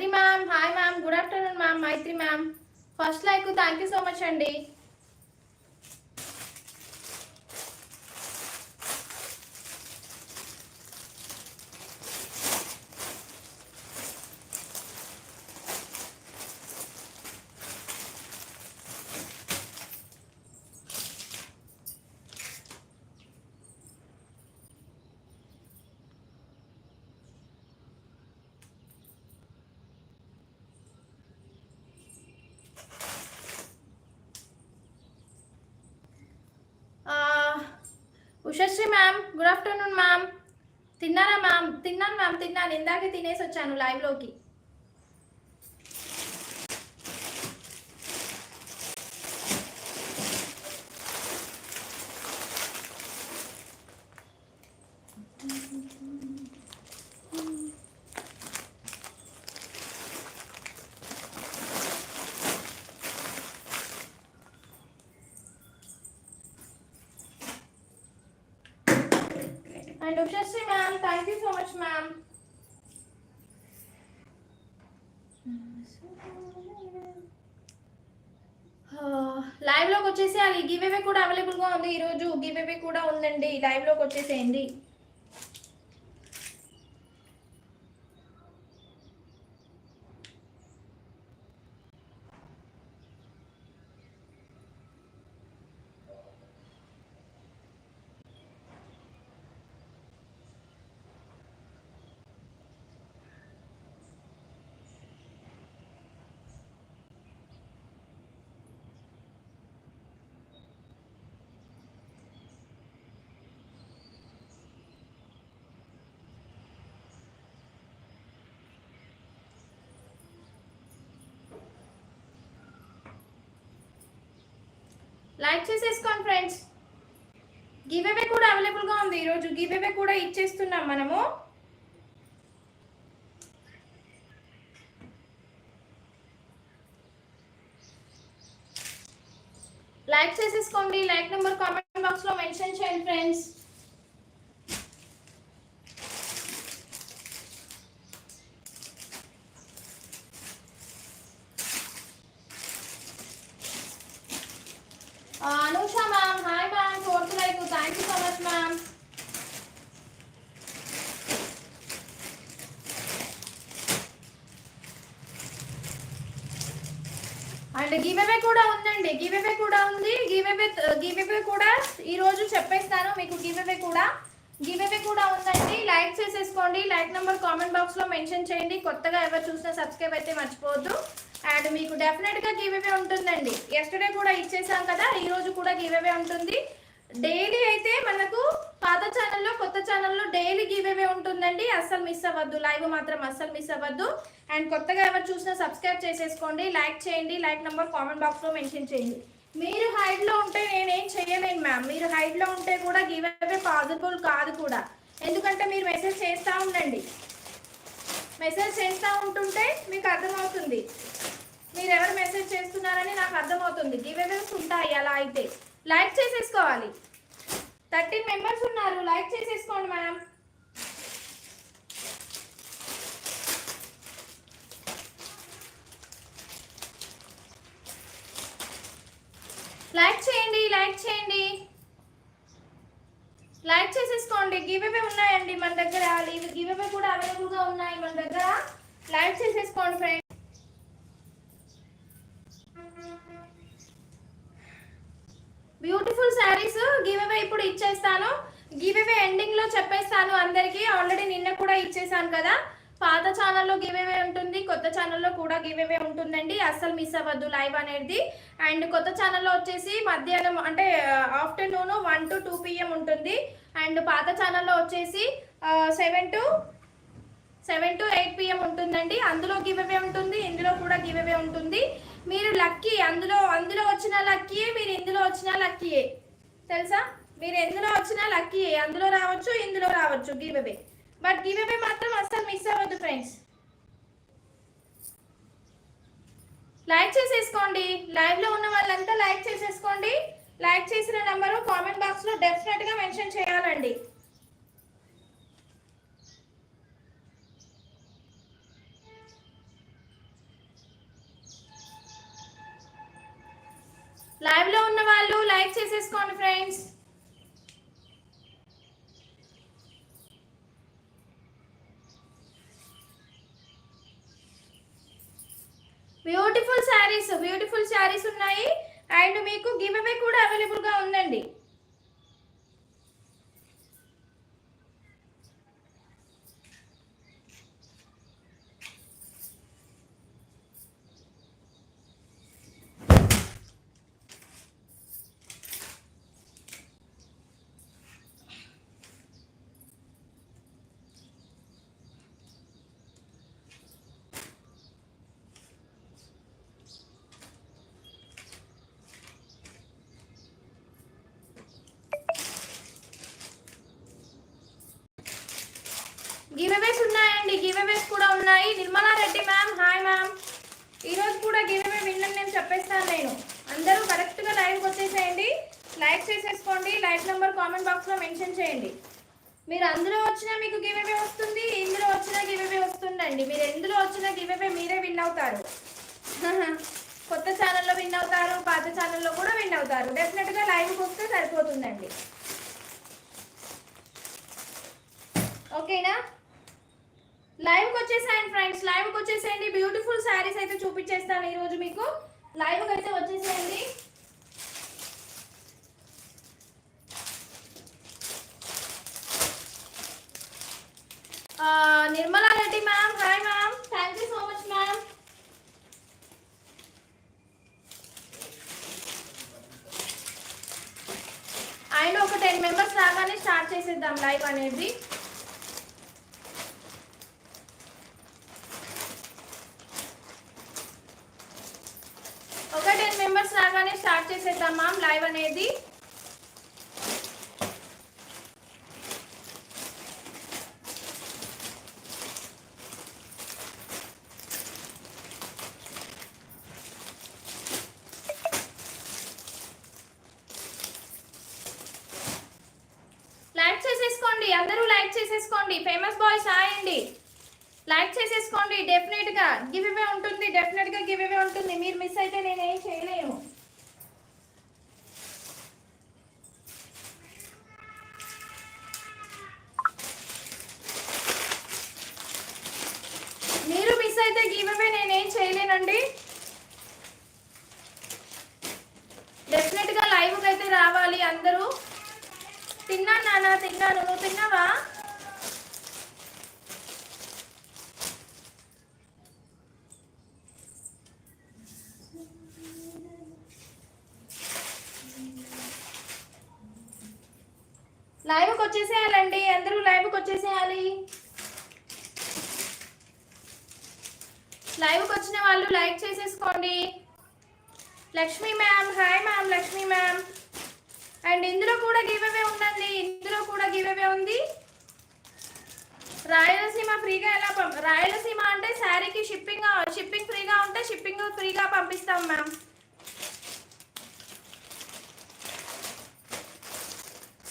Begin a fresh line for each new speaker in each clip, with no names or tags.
Maitri ma'am hi ma'am good afternoon ma'am Maitri ma'am. First like thank you so much అండి. Ushasri ma'am good afternoon ma'am. తిన్నారా ma'am? తిన్నాను ma'am తిన్నాను. ఇందాకే తినేసి వచ్చాను లైవ్లోకి and Ushasri ma'am thank you so much ma'am వచ్చేసేయాలి give అవే కూడా అవైలబుల్గా ఉంది ఈరోజు. గివ్ అవే కూడా ఉందండి. లైవ్లోకి వచ్చేసేయండి. లైక్ చేసేసుకోండి ఫ్రెండ్స్. గివ్ అవే కూడా అవైలబుల్గా ఉంది ఈరోజు. గివ్ అవే కూడా ఇచ్చేస్తున్నాం మనము. లైక్ చేసేసుకోండి. లైక్ నెంబర్ కామెంట్ బాక్స్లో మెన్షన్ చేయండి friends. Anusha ma'am hi ma'am fourth like thank you so much ma'am and give కూడా ఉందండి. గివ్ కూడా ఉంది. గివ్ అవే uh, కూడా ఈ రోజు చెప్పేస్తాను. మీకు గివెవే కూడా. గివ్ కూడా ఉంది లైక్ చేసేసుకోండి. లైక్ నెంబర్ కామెంట్ బాక్స్లో మెన్షన్ చేయండి. కొత్తగా ఎవరు చూసినా సబ్స్క్రైబ్ అయితే మర్చిపోవద్దు. అండ్ మీకు డెఫినెట్గా గా ఉంటుందండి. ఎస్టర్డే కూడా ఇచ్చేసాం కదా ఈరోజు కూడా గివ్వే ఉంటుంది. డైలీ అయితే మనకు పాత ఛానల్లో కొత్త ఛానల్లో డైలీ గివ్ ఉంటుందండి. అస్సలు మిస్ అవ్వద్దు. లైవ్ మాత్రం అస్సలు మిస్ అవ్వద్దు. అండ్ కొత్తగా ఎవరు చూసినా సబ్స్క్రైబ్ చేసేసుకోండి. లైక్ చేయండి. లైక్ నెంబర్ కామెంట్ బాక్స్లో మెన్షన్ చేయండి. మీరు హైట్లో ఉంటే నేనేం చేయలేను మ్యామ్ మీరు హైట్లో ఉంటే కూడా గివ్ అవే పాసిబుల్ కాదు కూడా. ఎందుకంటే మీరు మెసేజ్ చేస్తూ ఉండండి. మెసేజ్ చేస్తూ ఉంటుంటే మీకు అర్థమవుతుంది. మీరు ఎవరు మెసేజ్ చేస్తున్నారని నాకు అర్థమవుతుంది. గివ్ ఉంటాయి అలా అయితే. లైక్ చేసేసుకోవాలి. థర్టీన్ మెంబర్స్ ఉన్నారు. లైక్ చేసేసుకోండి మేడం. లైక్ చేయండి లైక్ చేయండి. లైక్ చేసేసుకోండి. గివ్ అవే ఉన్నాయండి మన దగ్గర. గివ్ అవే కూడా అవైలబుల్గా ఉన్నాయి మన దగ్గర. లైక్ చేసేసుకోండి friends beautiful saris give away ఇప్పుడు ఇచ్చేస్తాను. గివ్ అవే చెప్పేస్తాను అందరికీ. ఆల్రెడీ నిన్న కూడా ఇచ్చేసాను కదా. పాత ఛానల్లో గివేవే ఉంటుంది కొత్త ఛానల్లో కూడా గివ్ అవే ఉంటుందండి. అస్సలు మిస్ అవ్వద్దు లైవ్ అనేది. అండ్ కొత్త ఛానల్లో వచ్చేసి మధ్యాహ్నం అంటే afternoon one to two PM ఉంటుంది. అండ్ పాత ఛానల్లో వచ్చేసి seven to seven to eight PM ఉంటుందండి. అందులో గివేవే ఉంటుంది ఇందులో కూడా గివేవే ఉంటుంది. మీరు లక్కీ అందులో అందులో వచ్చిన లక్కీయే మీరు ఇందులో వచ్చిన లక్కీయే తెలుసా? మీరు ఎందులో వచ్చినా లక్కీయే అందులో రావచ్చు ఇందులో రావచ్చు గివేవే బట్ గివ్ అవే మాత్రం అస్సలు మిస్ అవ్వద్దు ఫ్రెండ్స్ లైక్ చేసేసుకోండి. లైవ్లో ఉన్న వాళ్ళంతా లైక్ చేసేసుకోండి. లైక్ చేసిన నెంబరు కామెంట్ బాక్స్లో డెఫినెట్గా మెన్షన్ చేయాలండి. లైవ్లో ఉన్న వాళ్ళు లైక్ చేసేసుకోండి ఫ్రెండ్స్ శారీస్ ఉన్నాయి. అండ్ మీకు గివ్ అవే కూడా అవైలబుల్గా ఉందండి. గివ్ ఉన్నాయండి. గివ్ కూడా ఉన్నాయి. Nirmala Reddy ma'am hi ma'am ఈరోజు కూడా గివ్ అవే విన్నని నేను చెప్పేస్తాను నేను. అందరూ కరెక్ట్గా లైవ్కి వచ్చేసేయండి. లైక్ చేసేసుకోండి. లైక్ నెంబర్ కామెంట్ బాక్స్లో మెన్షన్ చేయండి. మీరు అందులో వచ్చినా మీకు గివ్ వస్తుంది ఇందులో వచ్చినా గివవే వస్తుందండి. మీరు ఎందులో వచ్చినా గివెవే మీరే విన్ అవుతారు. కొత్త ఛానల్లో విన్ అవుతారు పాత ఛానల్లో కూడా విన్ అవుతారు. డెఫినెట్గా లైవ్కి వస్తే సరిపోతుందండి. ఓకేనా లైవ్కి వచ్చేసాయండి ఫ్రెండ్స్ లైవ్కి వచ్చేసేయండి. బ్యూటిఫుల్ శారీస్ అయితే చూపించేస్తాను ఈరోజు మీకు. లైవ్కి అయితే వచ్చేసేయండి. Nirmala Reddy ma'am hi ma'am thank you so much ma'am and ఒక టెన్ మెంబర్స్ రాగానే స్టార్ట్ చేసేద్దాం లైవ్ అనేది ఒక టెన్ మెంబర్స్ రాగానే స్టార్ట్ చేసేద్దాం మ్యామ్ లైవ్ అనేది. లైక్ చేసేసుకోండి అందరూ లైక్ చేసేసుకోండి. ఫేమస్ బాయ్స్ హాయ్ లైక్ చేసేసుకోండి డెఫినెట్గా. గివ్ ఇవే డెఫినెట్గా గివ్ అవే ఉంటుంది. మీరు మిస్ అయితే నేను చేయలేము చేయలేను. మీరు మిస్ అయితే గివ్ అవే నేనేం చేయలేనండి. డెఫినెట్గా లైవ్ అయితే రావాలి అందరూ. తిన్నాను నాన్న తిన్నాను. నువ్వు తిన్నావా లైవ్కి వచ్చేసేయాలండి అందరూ లైవ్కి వచ్చేసేయాలి లైవ్కి వచ్చిన వాళ్ళు లైక్ చేసేసుకోండి. Lakshmi ma'am hi ma'am Lakshmi ma'am. And ఇందులో కూడా గివ్ అవే ఉందండి. ఇందులో కూడా గివ్ అవే ఉంది. రాయలసీమ ఫ్రీగా ఎలా పంప రాయలసీమ అంటే శారీకి షిప్పింగ్ షిప్పింగ్ ఫ్రీగా ఉంటే షిప్పింగ్ ఫ్రీగా పంపిస్తాం మ్యామ్.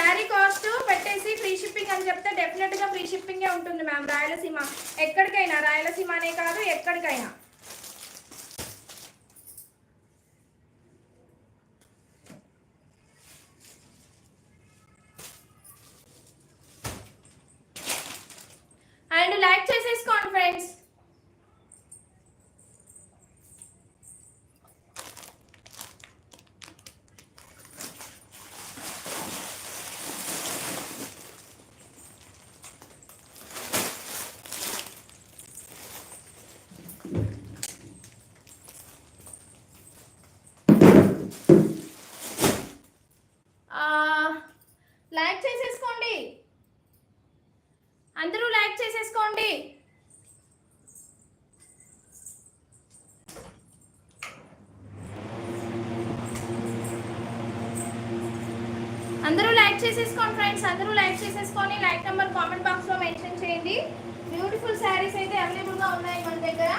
శారీ కాస్ట్ పెట్టేసి ఫ్రీ షిప్పింగ్ అని చెప్తే డెఫినెట్గా ఫ్రీ షిప్పింగే ఉంటుంది మ్యామ్ రాయలసీమ. ఎక్కడికైనా రాయలసీమ అనే కాదు ఎక్కడికైనా. అండ్ లైక్ చేసేసుకోండి ఫ్రెండ్స్ లైక్ చేసేసుకోండి అందరూ లైక్ అందరూ లైక్ చేసేసుకోండి ఫ్రెండ్స్. అందరూ లైక్ చేసేసుకొని లైక్ నెంబర్ కామెంట్ బాక్స్లో మెన్షన్ చేయండి. బ్యూటిఫుల్ శారీస్ అయితే అవైలబుల్గా ఉన్నాయి మన దగ్గర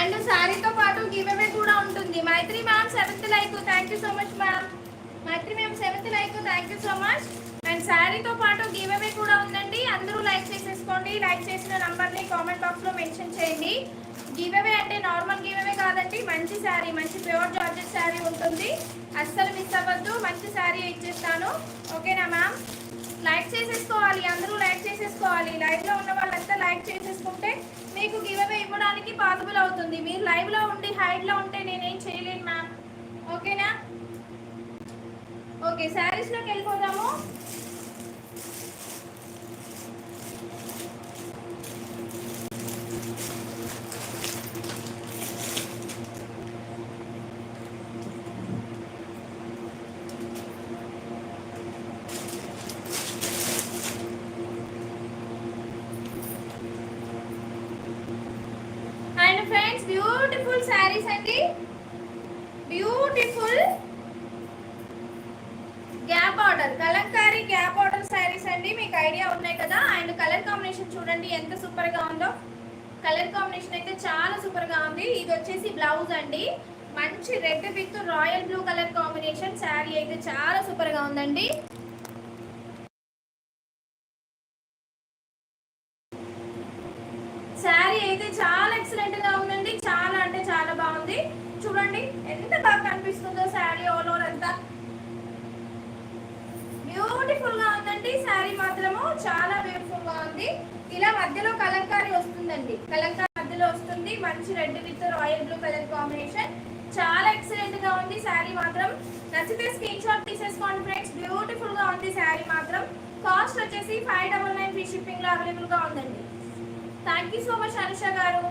అండ్ శారీతో పాటు గివ్ అవే కూడా ఉంటుంది. Maitri ma'am seventh like thank you so much ma'am Maitri ma'am seventh like thank you so much and శారీతో పాటు గివ్ అవే కూడా ఉందండి. అందరూ లైక్ చేసేసుకోండి. లైక్ చేసిన నంబర్ని కామెంట్ బాక్స్లో మెన్షన్ చేయండి. గివ్ అవే అంటే నార్మల్ గివ్ అవే కాదండి. మంచి శారీ మంచి ప్యూర్ జార్జెస్ శారీ ఉంటుంది. అస్సలు మిస్ అవ్వద్దు. మంచి శారీ ఇచ్చేస్తాను. ఓకేనా మ్యామ్ లైక్ చేసేసుకోవాలి. అందరూ లైక్ చేసేసుకోవాలి. లైవ్లో ఉన్న వాళ్ళంతా లైక్ ఉంటే మీకు గివ్ అవే ఇవ్వడానికి పాసిబుల్ అవుతుంది. మీరు లైవ్లో ఉండి హైడ్లో ఉంటే నేనేం చేయలేను మ్యామ్ ఓకేనా ఓకే శారీస్లోకి వెళ్ళిపోదాము అండ్ ఫ్రెండ్స్ బ్యూటిఫుల్ శారీస్ అండి beautiful gap order Kalamkari gap order saris అండి మీకు ఐడియా ఉన్నాయి కదా అండ్ కలర్ కాంబినేషన్ చూడండి ఎంత సూపర్గా ఉందో కలర్ కాంబినేషన్ అయితే చాలా సూపర్గా ఉంది. ఇది వచ్చేసి బ్లౌజ్ అండి. మంచి red with royal blue colour combination sari అయితే చాలా సూపర్గా ఉందండి. శారీ అయితే చాలా ఎక్సలెంట్గా ఉందండి. చాలా అంటే చాలా బాగుంది. చూడండి ఎంత బాగా కనిపిస్తుందో శారీ ఆల్ ఓవర్ అంతా. బ్యూటిఫుల్గా ఉందండి. శారీ మాత్రము చాలా బ్యూటిఫుల్గా ఉంది. ఇలా మధ్యలో కలంకారీ వస్తుందండి. కలంకారీ మధ్యలో వస్తుంది మంచి red with royal blue colour combination. చాలా ఎక్సలెంట్గా ఉంది శారీ మాత్రం. నచ్చితే స్క్రీన్ షాట్ తీసేసుకోండి ఫ్రెండ్స్ బ్యూటిఫుల్గా ఉంది శారీ మాత్రం. కాస్ట్ వచ్చేసి ఫైవ్ డబల్ నైన్ ఫ్రీ షిప్పింగ్లో అవైలబుల్గా ఉందండి. Thank you so much Anusha గారు.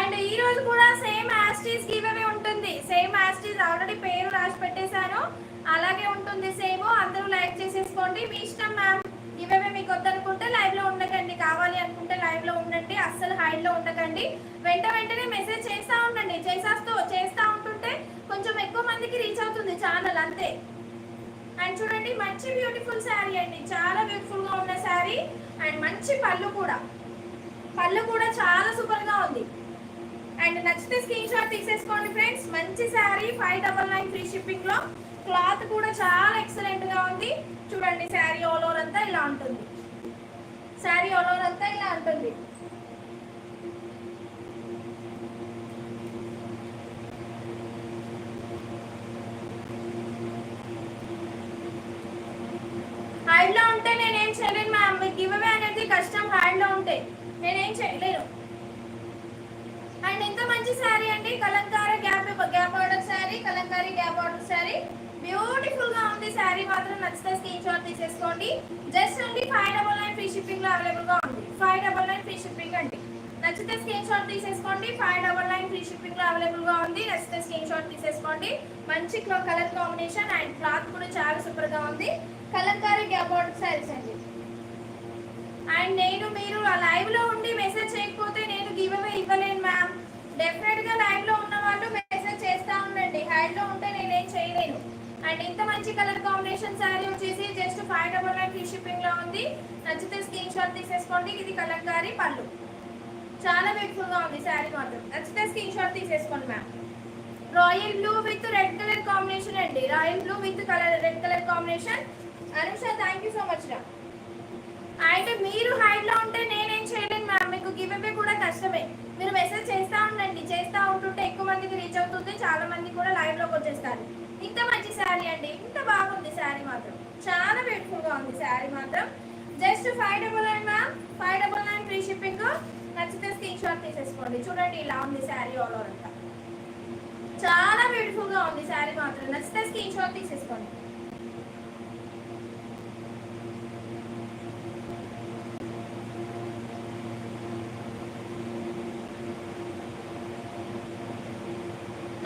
అండ్ ఈ రోజు కూడా సేమ్ యాస్టీస్ గివే ఉంటుంది. సేమ్ యాస్టీస్ ఆల్రెడీ పేరు రాసి పెట్టేశాను. అలాగే ఉంటుంది సేమ్ అందరూ లైక్ చేసేసుకోండి. మీ ఇష్టం మ్యామ్ ఇవేమే మీకు వద్దనుకుంటే లైవ్లో ఉండకండి. కావాలి అనుకుంటే లైవ్లో ఉండండి. అస్సలు హైడ్లో ఉండకండి. వెంట వెంటనే మెసేజ్ చేస్తా ఉండండి. చేసేస్తూ చేస్తా ఉంటుంటే కొంచెం ఎక్కువ మందికి రీచ్ అవుతుంది ఛానల్ అంతే. అండ్ చూడండి మంచి బ్యూటిఫుల్ శారీ అండి. చాలా బ్యూటిఫుల్గా ఉన్న శారీ అండ్ మంచి పళ్ళు కూడా. పళ్ళు కూడా చాలా సూపర్గా ఉంది. అండ్ నచ్చితే స్క్రీన్ షాట్ తీసేసుకోండి ఫ్రెండ్స్ మంచి sari five double nine free షిప్పింగ్లో. క్లాత్ కూడా చాలా ఎక్సలెంట్గా ఉంది. చూడండి శారీ ఆల్ ఓవర్ అంతా ఇలా ఉంటుంది. శారీ ఆల్ ఓవర్ అంతా ఇలా ఉంటుంది. హైడ్లో ఉంటే నేనేం చేయలేను మ్యామ్ మీకు గివ్ అవే అనేది కష్టం. హైడ్లో ఉంటే నేనేం చేయలేను. అండ్ ఎంత మంచి శారీ అండి. Kalamkari gap gap order sari kalamkari gap order sari. బ్యూటిఫుల్గా ఉంది. శారీ మాత్రం నచ్చితే స్క్రీన్ షాట్ తీసేసుకోండి. జస్ట్ అండి ఫైవ్ డబల్ నైన్ ఫ్రీ షిప్పింగ్లో అవైలబుల్గా ఉంది. Five double nine free shipping అండి. నచ్చితే స్క్రీన్ షాట్ తీసేసుకోండి. ఫైవ్ డబల్ నైన్ ఫ్రీ షిప్పింగ్లో అవైలబుల్గా ఉంది. నచ్చితే స్క్రీన్ షాట్ తీసేసుకోండి. మంచి కలర్ కాంబినేషన్ అండ్ క్లాత్ కూడా చాలా సూపర్గా ఉంది. కలంకారీ గ్యాప్ ఆర్డర్ శారీస్ అండి. అండ్ నేను మీరు ఆ లైవ్లో ఉండి మెసేజ్ చేయకపోతే నేను గివ్ అవే ఇవ్వలేను మ్యామ్ డెఫినెట్గా లైవ్లో ఉన్న వాళ్ళు మెసేజ్ చేస్తా ఉండండి. హైడ్లో ఉంటే నేనేం చేయలేను. అండ్ ఇంత మంచి కలర్ కాంబినేషన్ శారీ వచ్చేసి just five double nine free షిప్పింగ్లో ఉంది. నచ్చితే స్క్రీన్ షాట్ తీసేసుకోండి. ఇది కలంకారీ పళ్ళు. చాలా బ్యూటిఫుల్గా ఉంది శారీ మాత్రం. నచ్చితే స్క్రీన్ షాట్ తీసేసుకోండి ma'am royal blue with red colour combination అండి. Royal blue with colour red colour combination Anusha thank you so much రా అయితే మీరు హైడ్లో ఉంటే నేనేం చేయలేదు మీకు గివ్ కూడా కష్టమే. మీరు మెసేజ్ చేస్తా ఉండండి. చేస్తా ఉంటుంటే ఎక్కువ మందికి రీచ్ అవుతుంది. చాలా మంది కూడా లైవ్లోకి వచ్చేస్తారు. ఇంత మంచి శారీ అండి. ఇంత బాగుంది శారీ మాత్రం. చాలా బ్యూటిఫుల్గా ఉంది శారీ మాత్రం. Just five double nine ma'am five double nine free shipping నచ్చితే స్క్రీన్ షాట్ తీసేసుకోండి. చూడండి ఇలా ఉంది శారీ ఆల్ ఓవర్ అంతా. చాలా బ్యూటిఫుల్గా ఉంది శారీ మాత్రం. నచ్చితే స్క్రీన్ షాట్ తీసేసుకోండి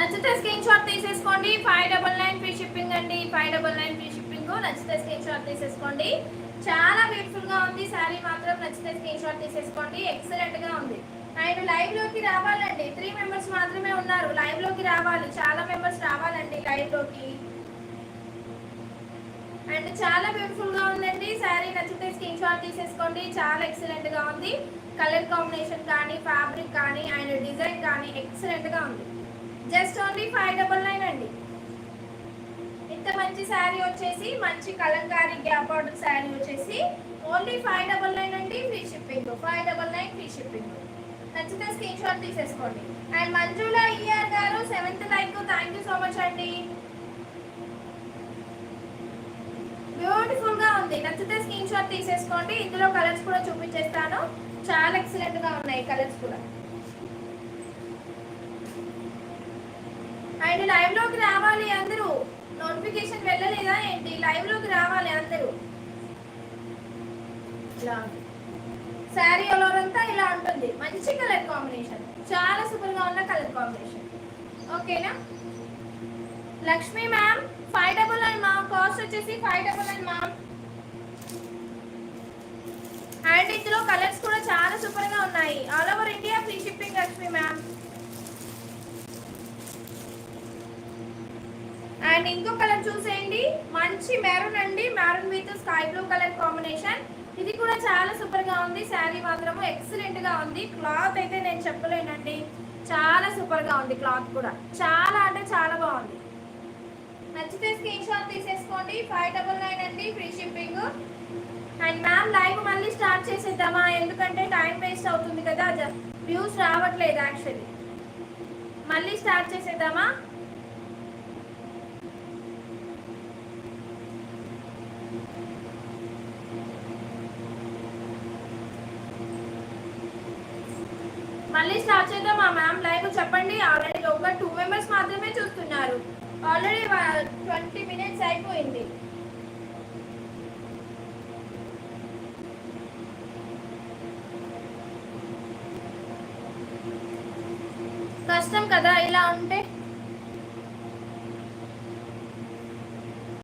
నచ్చితే స్క్రీన్ షాట్ తీసేసుకోండి. Five double nine free shipping అండి. Five double nine free shipping నచ్చితే స్క్రీన్ షాట్ తీసేసుకోండి. చాలా బ్యూటిఫుల్గా ఉంది. శారీ మాత్రం నచ్చితే స్క్రీన్ షాట్ తీసేసుకోండి. ఎక్సలెంట్గా ఉంది. అండ్ లైవ్లోకి రావాలండి. త్రీ మెంబర్స్ మాత్రమే ఉన్నారు. లైవ్లోకి రావాలి. చాలా మెంబర్స్ రావాలండి లైవ్లోకి. అండ్ చాలా బ్యూటిఫుల్గా ఉందండి. శారీ నచ్చితే స్క్రీన్ షాట్ తీసేసుకోండి. చాలా ఎక్సలెంట్గా ఉంది. కలర్ కాంబినేషన్ కానీ ఫ్యాబ్రిక్ కానీ అండ్ డిజైన్ కానీ ఎక్సలెంట్గా ఉంది. Just only five double nine అండి. ఇంత మంచి శారీ వచ్చేసి మంచి కలంకారీ గ్యాప్ ఆర్డర్ శారీ వచ్చేసి ఓన్లీ ఫైవ్ డబల్ నైన్ అండి free shipping. Five double nine free shipping. నచ్చితే స్క్రీన్ షాట్ తీసేసుకోండి. అండ్ మంజుల ఈఆర్ గారు seventh like. Thank you so much అండి. బ్యూటిఫుల్గా ఉంది. నచ్చితే స్క్రీన్ షాట్ తీసేసుకోండి. ఇందులో కలర్స్ కూడా చూపించేస్తాను. చాలా ఎక్సలెంట్గా ఉన్నాయి కలర్స్ కూడా. అండ్ లైవ్లోకి రావాలి అందరూ. నోటిఫికేషన్ వెళ్ళలేదా ఏంటి? లైవ్లోకి రావాలి అందరూ. ఇలా శారీ అంతా ఇలా ఉంటుంది. మంచి కలర్ కాంబినేషన్ చాలా సూపర్గా ఉన్న కలర్ కాంబినేషన్ ఓకేనా Lakshmi ma'am five double nine ma'am cost వచ్చేసి five double nine ma'am and ఇందులో కలర్స్ కూడా చాలా సూపర్గా ఉన్నాయి all over India free shipping Lakshmi ma'am and ఇంకో కలర్ చూసేయండి. మంచి మెరూన్ అండి. Maroon with sky blue colour combination ఇది కూడా చాలా సూపర్గా ఉంది. శారీ మాత్రము ఎక్సలెంట్గా ఉంది. క్లాత్ అయితే నేను చెప్పలేనండి. చాలా సూపర్గా ఉంది క్లాత్ కూడా. చాలా అంటే చాలా బాగుంది. నచ్చితే స్క్రీన్ షాట్ తీసేసుకోండి. ఫైవ్ డబల్ నైన్ అండి free shipping and ma'am live మళ్ళీ స్టార్ట్ చేసేద్దామా? ఎందుకంటే టైం వేస్ట్ అవుతుంది కదా. వ్యూస్ రావట్లేదు యాక్చువల్లీ మళ్ళీ స్టార్ట్ చేసేద్దామా మళ్ళీ స్టార్ట్ చేద్దాం మా మ్యామ్ లైవ్ చెప్పండి ఆల్రెడీ లోపల టూ మెంబర్స్ మాత్రమే చూస్తున్నారు. ఆల్రెడీ ట్వంటీ మినిట్స్ అయిపోయింది. కష్టం కదా ఇలా ఉంటే